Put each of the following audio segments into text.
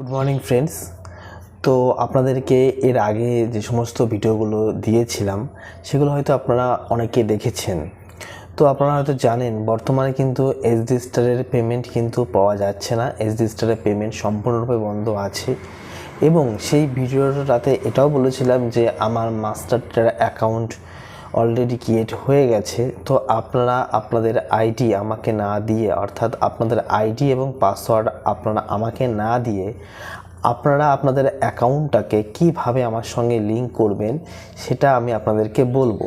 Good morning friends তো আপনাদেরকে এর আগে যে সমস্ত ভিডিওগুলো দিয়েছিলাম, সেগুলো হয়তো আপনারা অনেকে দেখেছেন। তো আপনারা হয়তো জানেন, বর্তমানে কিন্তু এসডি স্টারের পেমেন্ট কিন্তু পাওয়া যাচ্ছে না। এসডি স্টারের পেমেন্ট সম্পূর্ণরূপে বন্ধ আছে। এবং সেই ভিডিওটাতে এটাও বলেছিলাম যে আমার মাস্টার অ্যাকাউন্ট অলরেডি ক্রিয়েট হয়ে গেছে, তো আপনারা আপনাদের আইডি আমাকে না দিয়ে, অর্থাৎ আপনাদের আইডি এবং পাসওয়ার্ড আপনারা আমাকে না দিয়ে, আপনারা আপনাদের অ্যাকাউন্টটাকে কীভাবে আমার সঙ্গে লিংক করবেন সেটা আমি আপনাদেরকে বলব।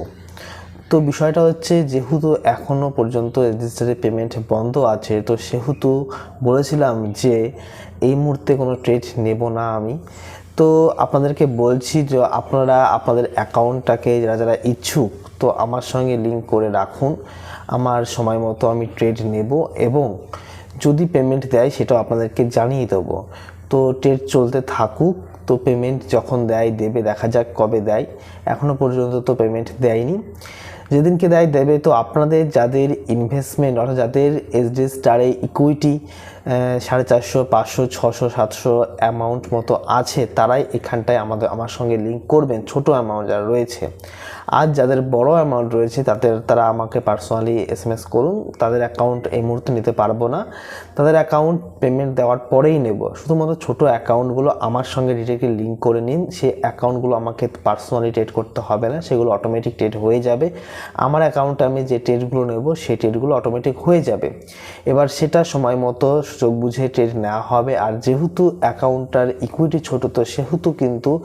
তো বিষয়টা হচ্ছে যেহেতু এখনও পর্যন্ত রেজিস্টারি পেমেন্ট বন্ধ আছে, তো সেহেতু বলেছিলাম যে এই মুহূর্তে কোনো ট্রেড নেব না আমি। তো আপনাদেরকে বলছি যে আপনারা আপনাদের অ্যাকাউন্টটাকে যারা যারা ইচ্ছুক, তো আমার সঙ্গে লিঙ্ক করে রাখুন। আমার সময় মতো আমি ট্রেড নেব এবং যদি পেমেন্ট দেয় সেটাও আপনাদেরকে জানিয়ে দেবো। তো ট্রেড চলতে থাকুক। তো পেমেন্ট যখন দেয়, দেবে, দেখা যাক কবে দেয়। এখনও পর্যন্ত তো পেমেন্ট দেয়নি। যেদিনকে দেয়, দেবে। তো আপনাদের যাদের ইনভেস্টমেন্ট অর্থাৎ যাদের এসডি স্টারে ইকুইটি সাড়ে চারশো, পাঁচশো, ছশো, সাতশো অ্যামাউন্ট মতো আছে, তারাই এখানটায় আমাদের, আমার সঙ্গে লিঙ্ক করবেন। ছোট অ্যামাউন্ট যারা রয়েছে। আর যাদের বড় অ্যামাউন্ট রয়েছে, তাদের, তারা আমাকে পার্সোনালি এস এম এস করুন। তাদের অ্যাকাউন্ট এই মুহূর্তে নিতে পারব না। তাদের অ্যাকাউন্ট পেমেন্ট দেওয়ার পরেই নেব। শুধুমাত্র ছোট অ্যাকাউন্টগুলো আমার সঙ্গে ডিরেক্টলি লিঙ্ক করে নিন। সেই অ্যাকাউন্টগুলো আমাকে পার্সোনালি ট্রেড করতে হবে না। সেগুলো অটোমেটিক ট্রেড হয়ে যাবে। আমার অ্যাকাউন্টে আমি যে ট্রেডগুলো নেব, সেই ট্রেডগুলো অটোমেটিক হয়ে যাবে। এবার সেটা সময় মতো সুযোগ বুঝে ট্রেড নেওয়া হবে। আর যেহেতু অ্যাকাউন্টটার ইকুইটি ছোট, তো সেহেতু কিন্তু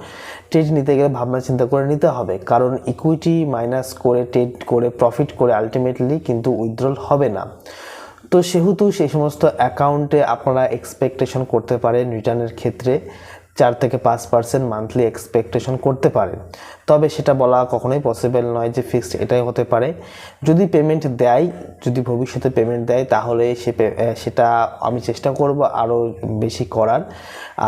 ট্রেড নিতে গেলে ভাবনা চিন্তা করে নিতে হবে। কারণ ইকুইটি মাইনাস করে টেড করে প্রফিট করে আলটিমেটলি কিন্তু উইথড্রল হবে না। তো সেহেতু সেই সমস্ত অ্যাকাউন্টে আপনারা এক্সপেকটেশন করতে পারেন রিটার্নের ক্ষেত্রে, চার থেকে পাঁচ পার্সেন্ট মান্থলি এক্সপেকটেশন করতে পারেন। তবে সেটা বলা কখনোই পসিবল নয় যে ফিক্সড এটাই হতে পারে। যদি পেমেন্ট দেয়, যদি ভবিষ্যতে পেমেন্ট দেয়, তাহলে সে সেটা আমি চেষ্টা করব আরও বেশি করার।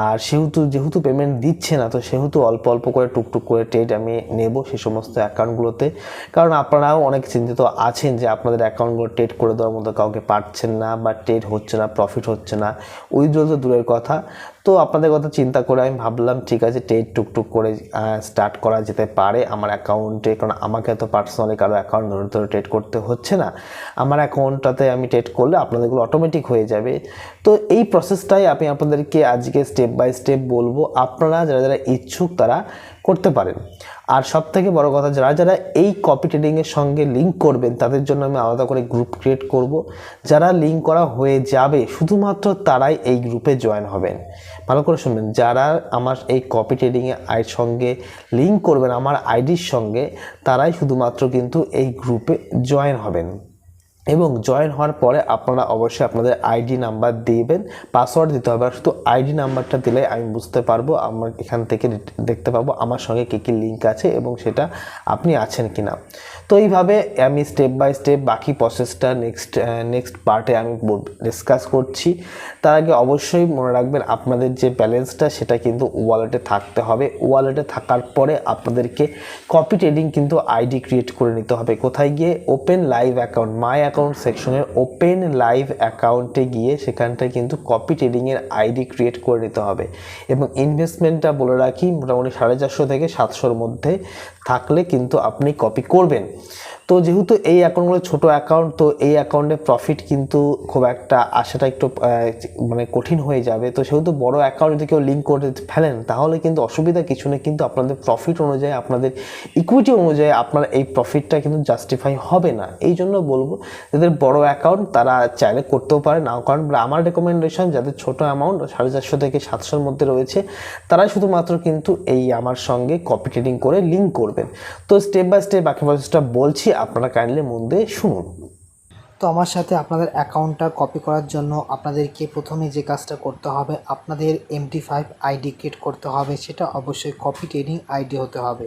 আর সেহেতু, যেহেতু পেমেন্ট দিচ্ছে না, তো সেহেতু অল্প অল্প করে, টুকটুক করে ট্রেড আমি নেব সে সমস্ত অ্যাকাউন্টগুলোতে কারণ আপনারাও অনেক চিন্তিত আছেন যে আপনাদের অ্যাকাউন্টগুলো ট্রেড করে দেওয়ার মতো কাউকে পারছেন না বা ট্রেড হচ্ছে না প্রফিট হচ্ছে না। উইথড্রল তো দূরের কথা। তো আপনাদের কথা চিন্তা করে আমি ভাবলাম, ঠিক আছে ট্রেড টুকটুক করে স্টার্ট করা যেতে পারে আমার অ্যাকাউন্টে, কারণ আমাকে তো পার্সোনালি কারও অ্যাকাউন্ট ধরে ধরে ট্রেড করতে হচ্ছে না। আমার অ্যাকাউন্টটাতে আমি ট্রেড করলে আপনাদেরগুলো অটোমেটিক হয়ে যাবে। তো এই প্রসেসটাই আমি আপনাদেরকে আজকে স্টেপ বাই স্টেপ বলব। আপনারা যারা যারা ইচ্ছুক তারা করতে পারেন। আর সব থেকে বড় কথা যারা যারা এই কপি ট্রেডিংয়ের সঙ্গে লিঙ্ক করবেন, তাদের জন্য আমি আলাদা করে গ্রুপ ক্রিয়েট করব। যারা লিঙ্ক করা হয়ে যাবে, শুধুমাত্র তারাই এই গ্রুপে জয়েন হবেন। ভালো করে শুনবেন, যারা আমার এই কপি ট্রেডিংয়ে আয়ের সঙ্গে লিঙ্ক করবেন, আমার আইডির সঙ্গে, তারাই শুধুমাত্র কিন্তু এই গ্রুপে জয়েন হবেন। এবং জয়েন হওয়ার পরে আপনারা অবশ্যই আপনাদের আইডি নাম্বার দিবেন পাসওয়ার্ড দিতে হবে। শুধু আইডি নাম্বারটা দিলে আমি বুঝতে পারব আমার এখান থেকে দেখতে পাবো আমার সঙ্গে কী কী লিঙ্ক আছে এবং সেটা আপনি আছেন কি না তো এইভাবে আমি স্টেপ বাই স্টেপ বাকি প্রসেসটা নেক্সট নেক্সট পার্টে আমি ডিসকাস করছি। তার আগে অবশ্যই মনে রাখবেন আপনাদের যে ব্যালেন্সটা সেটা কিন্তু ওয়ালেটে থাকতে হবে। ওয়ালেটে থাকার পরে আপনাদেরকে কপি ট্রেডিং কিন্তু আইডি ক্রিয়েট করে নিতে হবে। কোথায় গিয়ে? Open live account my account সেকশনের ওপেন লাইভ অ্যাকাউন্টে গিয়ে সেখানটায় কিন্তু কপি ট্রেডিংয়ের আইডি ক্রিয়েট করে নিতে হবে। এবং ইনভেস্টমেন্টটা বলে রাখি, মোটামুটি সাড়ে চারশো থেকে সাতশোর মধ্যে থাকলে কিন্তু আপনি কপি করবেন। তো যেহেতু এই অ্যাকাউন্টগুলো ছোটো অ্যাকাউন্ট তো এই অ্যাকাউন্টে প্রফিট কিন্তু খুব একটা আসাটা একটু মানে কঠিন হয়ে যাবে। তো সেহেতু বড় অ্যাকাউন্ট যদি কেউ লিঙ্ক করে ফেলেন, তাহলে কিন্তু অসুবিধা কিছু নেই। কিন্তু আপনাদের প্রফিট অনুযায়ী, আপনাদের ইকুইটি অনুযায়ী আপনার এই প্রফিটটা কিন্তু জাস্টিফাই হবে না। এই জন্য বলব যাদের বড় অ্যাকাউন্ট তারা চাইলে করতেও পারে। নাও কারণ আমার রেকমেন্ডেশন যাদের ছোট অ্যামাউন্ট সাড়ে চারশো থেকে সাতশোর মধ্যে রয়েছে, তারাই শুধুমাত্র কিন্তু এই আমার সঙ্গে কপি ট্রেডিং করে লিঙ্ক করবেন তো স্টেপ বাই স্টেপ বাকি প্রসেসটা বলছি, আপনারা কাইন্ডলি মন দিয়ে শুনুন। তো আমার সাথে আপনাদের অ্যাকাউন্টটা কপি করার জন্য আপনাদেরকে প্রথমে যে কাজটা করতে হবে, আপনাদের এমটি ফাইভ আইডি ক্রিয়েট করতে হবে, সেটা অবশ্যই কপি ট্রেডিং আইডি হতে হবে।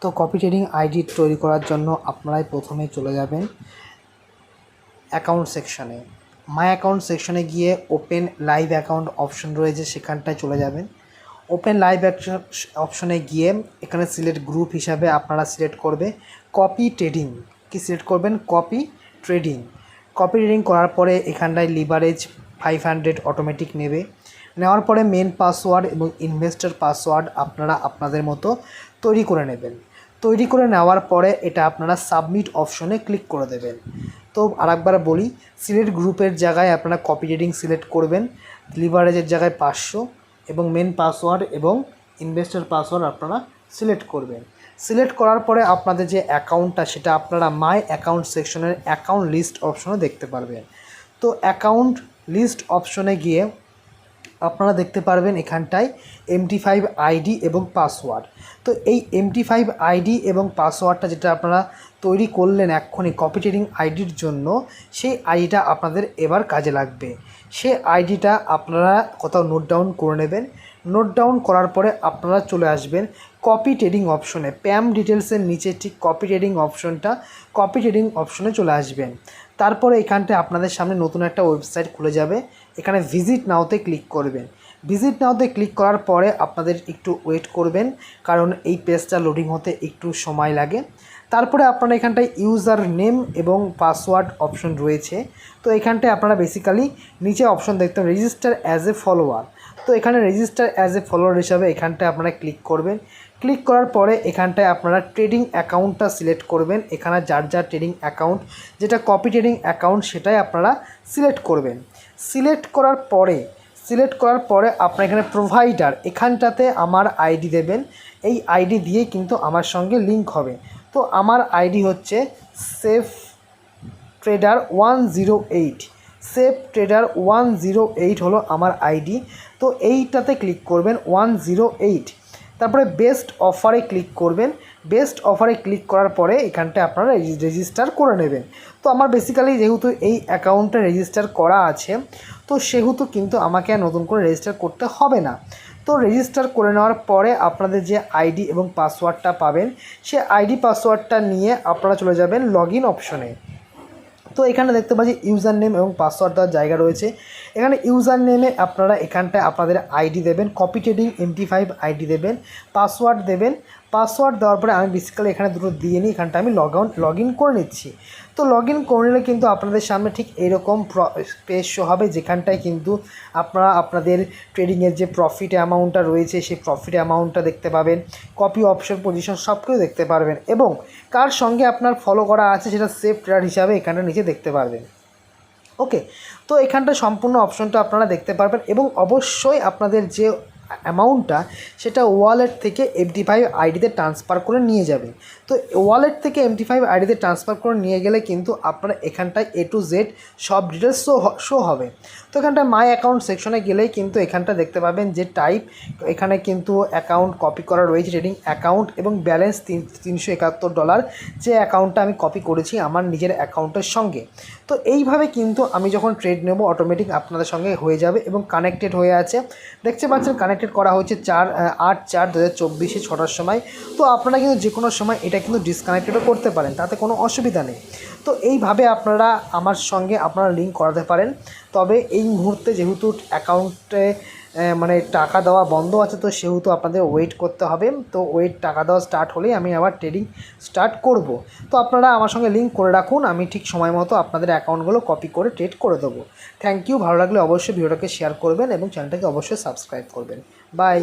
তো কপি ট্রেডিং আইডি তৈরি করার জন্য আপনারাই প্রথমে চলে যাবেন। অ্যাকাউন্ট সেকশনে মাই অ্যাকাউন্ট সেকশনে গিয়ে ওপেন লাইভ অ্যাকাউন্ট অপশন রয়েছে, সেখানটায় চলে যাবেন। ওপেন লাইভ অপশনে গিয়ে এখানে সিলেক্ট গ্রুপ হিসাবে আপনারা সিলেক্ট করবে কপি ট্রেডিং কি সিলেক্ট করবেন? কপি ট্রেডিং কপি ট্রেডিং করার পরে এখানটায় লিভারেজ ফাইভ হান্ড্রেড অটোমেটিক নেবে। নেওয়ার পরে মেন পাসওয়ার্ড এবং ইনভেস্টর পাসওয়ার্ড আপনারা আপনাদের মতো তৈরি করে নেবেন। তৈরি করে নেওয়ার পরে এটা আপনারা সাবমিট অপশনে ক্লিক করে দেবেন। তো আরেকবার বলি সিলেক্ট গ্রুপের জায়গায় আপনারা কপি রেটিং সিলেক্ট করবেন লিভারেজের জায়গায় পাঁচশো এবং মেন পাসওয়ার্ড এবং ইনভেস্টর পাসওয়ার্ড আপনারা সিলেক্ট করবেন। সিলেক্ট করার পরে আপনাদের যে অ্যাকাউন্টটা সেটা আপনারা মাই অ্যাকাউন্ট সেকশনের অ্যাকাউন্ট লিস্ট অপশনে দেখতে পারবেন। তো অ্যাকাউন্ট লিস্ট অপশনে গিয়ে আপনারা দেখতে পারবেন এখানটায় এমটি ফাইভ আইডি এবং পাসওয়ার্ড তো এই এমটি ফাইভ আইডি এবং পাসওয়ার্ডটা যেটা আপনারা তৈরি করলেন এক্ষুনি কপি ট্রেডিং আইডির জন্য, সেই আইডিটা আপনাদের এবার কাজে লাগবে। সে আইডিটা আপনারা কোথাও নোট ডাউন করে নেবেন। নোট ডাউন করার পরে আপনারা চলে আসবেন কপি ট্রেডিং অপশনে প্যাম ডিটেলসের নিচে ঠিক কপি ট্রেডিং অপশনটা কপি ট্রেডিং অপশনে চলে আসবেন। তারপরে এখানটা আপনাদের সামনে নতুন একটা ওয়েবসাইট খুলে যাবে। এখানে ভিজিট নাওতে ক্লিক করবেন। ভিজিট নাওতে ক্লিক করার পরে আপনাদের একটু ওয়েট করবেন, কারণ এই পেজটা লোডিং হতে একটু সময় লাগে। তারপরে আপনারা এখানটায় ইউজার নেম এবং পাসওয়ার্ড অপশন রয়েছে। তো এখানটায় আপনারা বেসিক্যালি নিচে অপশন দেখতে রেজিস্টার অ্যাজ এ ফলোয়ার তো এখানে রেজিস্টার অ্যাজ এ ফলোয়ার হিসাবে এখানটায় আপনারা ক্লিক করবেন। ক্লিক করার পরে এখানটায় আপনারা ট্রেডিং অ্যাকাউন্টটা সিলেক্ট করবেন। এখানে যার যার ট্রেডিং অ্যাকাউন্ট, যেটা কপি ট্রেডিং অ্যাকাউন্ট সেটাই আপনারা সিলেক্ট করবেন। সিলেক্ট করার পরে, সিলেক্ট করার পরে আপনার এখানে প্রোভাইডার, এখানটাতে আমার আইডি দেবেন। এই আইডি দিয়ে কিন্তু আমার সঙ্গে লিঙ্ক হবে। তো আমার আইডি হচ্ছে safe trader one zero eight. Safe trader one zero eight হলো আমার আইডি। তো এইটাতে ক্লিক করবেন ওয়ান জিরো এইট। তারপরে বেস্ট অফারে ক্লিক করবেন। বেস্ট অফারে ক্লিক করার পরে এখানটায় আপনারা রেজিস্টার করে নেবেন। তো আমার বেসিক্যালি যেহেতু এই অ্যাকাউন্টে রেজিস্টার করা আছে, তো সেহেতু কিন্তু আমাকে আর নতুন করে রেজিস্টার করতে হবে না। তো রেজিস্টার করে নেওয়ার পরে আপনাদের যে আইডি এবং পাসওয়ার্ডটা পাবেন, সে আইডি পাসওয়ার্ডটা নিয়ে আপনারা চলে যাবেন লগ ইন অপশনে তো এখানে দেখতে পাচ্ছি ইউজার নেম এবং পাসওয়ার্ড দেওয়ার জায়গা রয়েছে। এখানে ইউজার নেমে আপনারা এখানটায় আপনাদের আইডি দেবেন copy trading MT five ID দেবেন পাসওয়ার্ড দেবেন পাসওয়ার্ড দেওয়ার পরে আমি বেসিক্যালি এখানে দুটো দিয়ে নিই, এখানটা আমি লগ লগ ইন করে নিচ্ছি। তো লগ ইন করে নিলে কিন্তু আপনাদের সামনে ঠিক এরকম পেজ শো হবে, যেখানটায় কিন্তু আপনারা আপনাদের ট্রেডিংয়ের যে প্রফিট অ্যামাউন্টটা রয়েছে, সেই প্রফিট অ্যামাউন্টটা দেখতে পাবেন কপি অপশন পজিশন সব কিছু দেখতে পারবেন এবং কার সঙ্গে আপনার ফলো করা আছে সেটা সেফ ট্রেডার হিসাবে এখানে নিচে দেখতে পারবেন। ওকে তো এখানটা সম্পূর্ণ অপশনটা আপনারা দেখতে পারবেন এবং অবশ্যই আপনাদের যে অ্যামাউন্টটা সেটা ওয়ালেট থেকে এমটি ফাইভ আইডিতে ট্রান্সফার করে নিয়ে যাবে। তো ওয়ালেট থেকে এমটি ফাইভ আইডিতে ট্রান্সফার করে নিয়ে গেলে কিন্তু আপনার এখানটায় এ টু জেড সব ডিটেলস শো শো হবে। তো এখানটায় মাই অ্যাকাউন্ট সেকশনে গেলেই কিন্তু এখানটা দেখতে পাবেন যে টাইপ এখানে কিন্তু অ্যাকাউন্ট কপি করা রয়েছে ট্রেডিং অ্যাকাউন্ট এবং ব্যালেন্স তিন, তিনশো একাত্তর ডলার যে অ্যাকাউন্টটা আমি কপি করেছি আমার নিজের অ্যাকাউন্টের সঙ্গে। তো এইভাবে কিন্তু আমি যখন ট্রেড নেব অটোমেটিক আপনাদের সঙ্গে হয়ে যাবে এবং কানেক্টেড হয়ে আছে। দেখতে পাচ্ছেন কানেক্টেড করা হয়েছে চার আট চার দু হাজার চব্বিশে ছটার সময়। তো আপনারা কিন্তু যে কোনো সময় এটা কিন্তু ডিসকানেক্টেডও করতে পারেন, তাতে কোনো অসুবিধা নেই। তো এইভাবে আপনারা আমার সঙ্গে আপনারা লিঙ্ক করাতে পারেন। তবে এই মুহূর্তে যেহেতু অ্যাকাউন্টে মানে টাকা দেওয়া বন্ধ আছে তো সেহেতু আপনাদের ওয়েট করতে হবে। তো ওয়েট টাকা দেওয়া স্টার্ট হলেই আমি আবার ট্রেডিং স্টার্ট করব। তো আপনারা আমার সঙ্গে লিঙ্ক করে রাখুন, আমি ঠিক সময় মতো আপনাদের অ্যাকাউন্টগুলো কপি করে ট্রেড করে দেবো। থ্যাংক ইউ ভালো লাগলে অবশ্যই ভিডিওটাকে শেয়ার করবেন এবং চ্যানেলটাকে অবশ্যই সাবস্ক্রাইব করবেন। বাই